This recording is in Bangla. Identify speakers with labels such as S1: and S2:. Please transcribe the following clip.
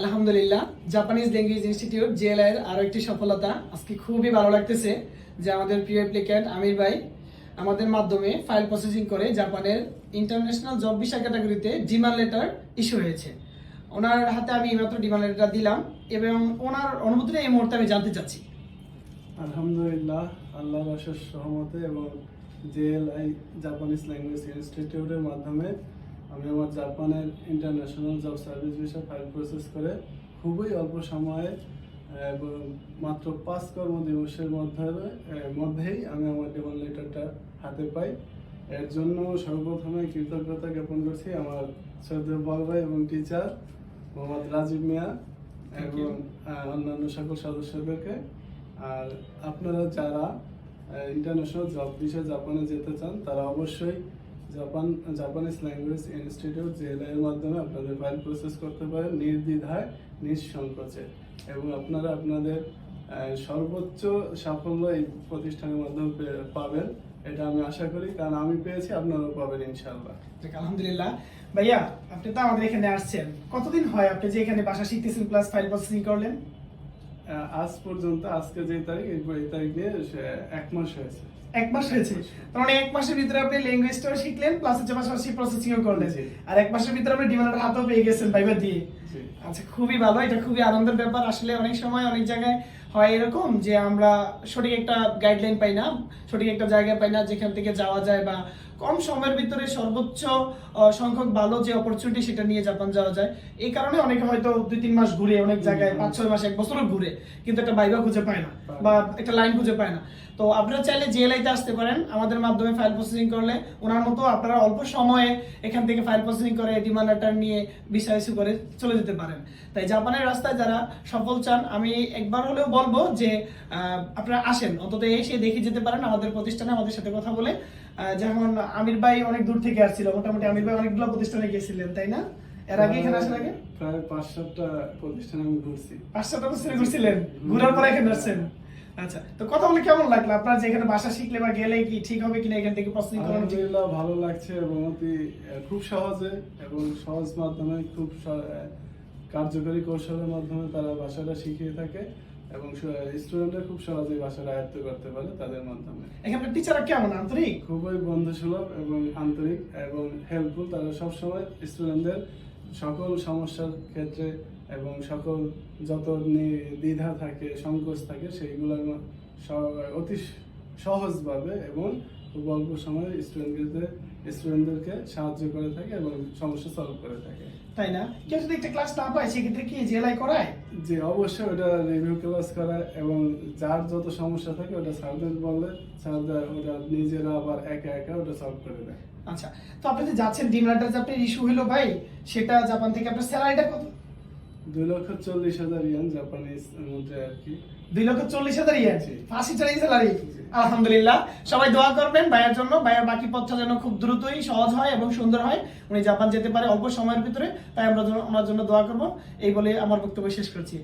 S1: আলহামদুলিল্লাহ জাপানিজ ল্যাঙ্গুয়েজ ইনস্টিটিউট জেএলআই এর আরও একটি সফলতা। আজকে খুবই ভালো লাগতেছে যে আমাদের প্রিয় অ্যাপ্লিক্যান্ট আমির ভাই আমাদের মাধ্যমে ফাইল প্রসেসিং করে জাপানের ইন্টারন্যাশনাল জব ভিসা ক্যাটাগরিতে ডিমান্ড লেটার ইস্যু হয়েছে। ওনার হাতে আমি এইমাত্র ডিমান্ড লেটার দিলাম এবং ওনার অনুভূতিটা এই মুহূর্তে আমি জানতে চাচ্ছি।
S2: আলহামদুলিল্লাহ, আল্লাহর অশেষ সহমতে এবং জেএলআই জাপানিজ ল্যাঙ্গুয়েজ ইনস্টিটিউটের মাধ্যমে আমি আমার জাপানের ইন্টারন্যাশনাল জব সার্ভিস বিষয়ে ফাইল প্রসেস করে খুবই অল্প সময়ে এবং মাত্র পাঁচ কর্মদিবসের মধ্যে আহ, মধ্যেই আমি আমার ডিমান্ড লেটারটা হাতে পাই। এর জন্য সর্বপ্রথমে কৃতজ্ঞতা জ্ঞাপন করছি আমার শ্রদ্ধেয় বড় ভাই এবং টিচার মোহাম্মদ রাজীব মিয়া এবং অন্যান্য সকল সদস্যদেরকে। আর আপনারা যারা ইন্টারন্যাশনাল জব বিষয়ে জাপানে যেতে চান তারা অবশ্যই Japan Japanese language institute JLI এর মাধ্যমে আপনাদের ফাইল প্রসেস করতে পারেন নির্দ্বিধায় নিঃসংকোচে। এবং আপনারা আপনাদের সর্বোচ্চ সাফল্য এই প্রতিষ্ঠানের মাধ্যমে পাবেন। এটা আমি আশা করি কারণ আমি পেয়েছি আপনারাও পাবেন ইনশাআল্লাহ।
S1: যাক, আলহামদুলিল্লাহ। ভাইয়া আপনি তো আমাদের এখানে আসছেন। কতদিন হয় আপনি যে এখানে বাসা শিখতেছেন প্লাস ফাইল প্রসেসিং করলেন?
S2: আজ পর্যন্ত আজকে যে তারিখ এই তারিখ দিয়ে এক মাস হয়েছে।
S1: এক মাস হয়েছে। তার মানে এক মাসের ভিতরে আপনি ল্যাঙ্গুয়েজটাও শিখলেন প্লাস হচ্ছে পাশাপাশি প্রসেসিংও করলেন। আর এক মাসের ভিতরে আপনি ডিমান্ডের হাতও পেয়ে গেছেন ভাইবার দিয়ে। আচ্ছা খুবই ভালো এটা খুবই আনন্দের ব্যাপার। আসলে অনেক সময় অনেক জায়গায় হয় এরকম যে আমরা সঠিক একটা গাইডলাইন পাই না সঠিক একটা জায়গা পাই না যেখান থেকে যাওয়া যায় বা কম সময়ের ভিতরে সর্বোচ্চ সংখ্যক ভালো যে অপরচুনিটি সেটা নিয়ে জাপান যাওয়া যায়। এই কারণে অনেকে হয়তো দুই তিন মাস ঘুরে অনেক জায়গায় পাঁচ ছয় মাস এক বছরও ঘুরে কিন্তু একটা বাইবা খুঁজে পায় না বা একটা লাইন খুঁজে পায় না। তো আপনারা চাইলে জিএলআইতে আসতে পারেন আমাদের মাধ্যমে ফাইল প্রসেসিং করলে ওনার মতো আপনারা অল্প সময়ে এখান থেকে ফাইল প্রসেসিং করে ডিমান্ড লেটার নিয়ে বিষয় ইস্যু করে চলে যেতে পারেন। তাই জাপানের রাস্তায় যারা সফল চান আমি একবার হলেও বলব যে আপনারা আসেন। অন্তত এসে দেখে যেতে পারেন আমাদের প্রতিষ্ঠানে আমাদের সাথে কথা বলে। যেমন আমির ভাই অনেক দূর থেকে আসছিল মোটামুটি আমির ভাই অনেকগুলো প্রতিষ্ঠানে গিয়েছিলেন তাই না? এর আগে এখানে আসার আগে?
S2: প্রায় পাঁচ সাতটা প্রতিষ্ঠানে আমি ঘুরছি।
S1: পাঁচশো টাকা শ্রেণি ঘুরছিলেন? ঘুরার পরে এখানে আসছেন। আচ্ছা তো কথা বলে কেমন লাগল? আপনার যে এখানে শিখলে বা গেলে কি ঠিক হবে কিনা এখান থেকে প্রসেসিং করানো
S2: আলহামদুলিল্লাহ ভালো লাগছে এবং অতি খুব সহজে এবং সহজ মাধ্যমে খুব কার্যকরী কৌশলের মাধ্যমে তারা ভাষাটা শিখিয়ে থাকে। এবং স্টুডেন্টরা খুব সহজেই ভাষাটা আয়ত্ত করতে পারে তাদের মাধ্যমে।
S1: এখানকার টিচাররা কেমন? আন্তরিক?
S2: খুবই বন্ধুসুলভ এবং আন্তরিক এবং হেল্পফুল তারা সবসময় স্টুডেন্টদের সকল সমস্যার ক্ষেত্রে এবং সকল যত নি- দ্বিধা থাকে সংকোচ থাকে সেইগুলোর ম- স- অতি সহজভাবে এবং খুব অল্প সময়ে স্টুডেন্টদের স্টুডেন্টদেরকে সাহায্য করে থাকে এবং সমস্যা সলভ করে থাকে।
S1: তাই না? কেউ যদি একটা ক্লাস না পায় সেক্ষেত্রে কি জেলাই করায়?
S2: যে অবশ্যই ওটা রিভিউ ক্লাস করা এবং যার যত সমস্যা থাকে ওটা স্যারদের বললে স্যারদের ওটা নিজেরা আবার একা একা ওটা সলভ করে দেয়।
S1: আচ্ছা তো আপনি যে যাচ্ছেন ডিমলাটার যে আপনার ইস্যু হলো ভাই সেটা জাপান থেকে আপনার স্যালারিটা কত?
S2: দুই লক্ষ চল্লিশ হাজার ইয়ান জাপানিজ মুদ্রায় আর কি।
S1: দুই লক্ষ চল্লিশ হাজার ইয়ে
S2: জি।
S1: ফাঁসি চড়াই স্যালারি
S2: জি।
S1: আলহামদুলিল্লাহ। সবাই দোয়া করবেন, ভাইয়ের জন্য। ভাইয়ের বাকি পথটা যেন খুব দ্রুতই সহজ হয় এবং সুন্দর হয়। উনি জাপান যেতে পারে অল্প সময়ের ভিতরে, তাই আমরা ওনার জন্য দোয়া করব। এই বলে আমার বক্তব্য শেষ করছি।